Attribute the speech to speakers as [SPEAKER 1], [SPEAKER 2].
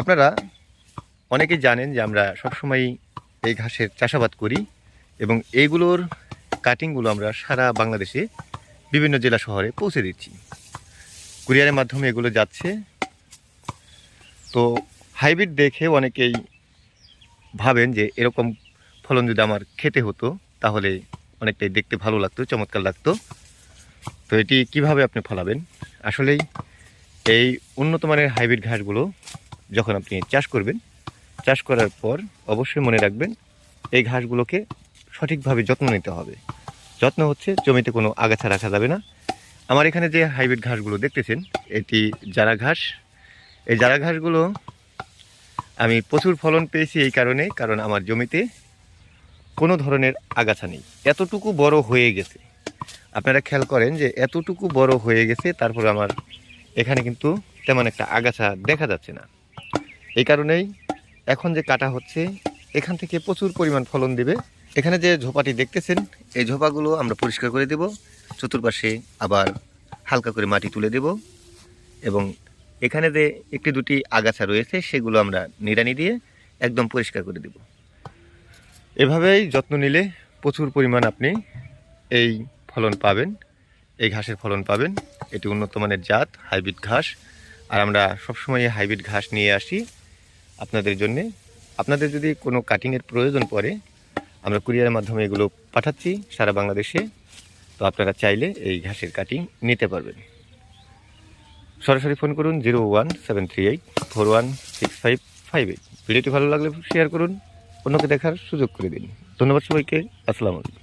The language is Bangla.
[SPEAKER 1] আপনারা অনেকেই জানেন যে আমরা সবসময় এই ঘাসের চাষাবাদ করি এবং এইগুলোর কাটিংগুলো আমরা সারা বাংলাদেশে বিভিন্ন জেলা শহরে পৌঁছে দিচ্ছি। কুরিয়ারের মাধ্যমে এগুলো যাচ্ছে। তো হাইব্রিড দেখে অনেকেই ভাবেন যে এরকম ফলন যদি আমার খেতে হতো, তাহলে অনেকটাই দেখতে ভালো লাগতো, চমৎকার লাগতো। তো এটি কীভাবে আপনি ফলাবেন? আসলেই এই উন্নত মানের হাইব্রিড ঘাসগুলো যখন আপনি চাষ করবেন, চাষ করার পর অবশ্যই মনে রাখবেন, এই ঘাসগুলোকে সঠিকভাবে যত্ন নিতে হবে। যত্ন হচ্ছে জমিতে কোনো আগাছা রাখা যাবে না। আমার এখানে যে হাইব্রিড ঘাসগুলো দেখতেছেন, এটি জারা ঘাস। এই জারা ঘাসগুলো আমি প্রচুর ফলন পেয়েছি এই কারণে, কারণ আমার জমিতে কোনো ধরনের আগাছা নেই। এতটুকু বড় হয়ে গেছে। আপনারা খেয়াল করেন যে এতটুকু বড় হয়ে গেছে, তারপর আমার এখানে কিন্তু তেমন একটা আগাছা দেখা যাচ্ছে না। এই কারণেই এখন যে কাটা হচ্ছে, এখান থেকে প্রচুর পরিমাণ ফলন দেবে। এখানে যে ঝোপাটি দেখতেছেন, এই ঝোপাগুলো আমরা পরিষ্কার করে দেব। চতুর্পাশে আবার হালকা করে মাটি তুলে দেব এবং এখানে যে একটি দুটি আগাছা রয়েছে, সেগুলো আমরা নিড়ানি দিয়ে একদম পরিষ্কার করে দেব। এভাবেই যত্ন নিলে প্রচুর পরিমাণ আপনি এই ফলন পাবেন, এই ঘাসের ফলন পাবেন। এটি উন্নত মানের জাত, হাইব্রিড ঘাস। আর আমরা সবসময় হাইব্রিড ঘাস নিয়ে আসি। আপনাদের জন্যে। আপনাদের যদি কোনো কাটিংয়ের প্রয়োজন পড়ে, আমরা কুরিয়ারের মাধ্যমে এগুলো পাঠাচ্ছি সারা বাংলাদেশে। তো আপনারা চাইলে এই ঘাসের কাটিং নিতে পারবেন। সরাসরি ফোন করুন zero one seven three eight four one six five five eight ভিডিওটি ভালো লাগলে শেয়ার করুন, অন্যকে দেখার সুযোগ করে দিন। ধন্যবাদ সবাইকে, আসসালামু আলাইকুম।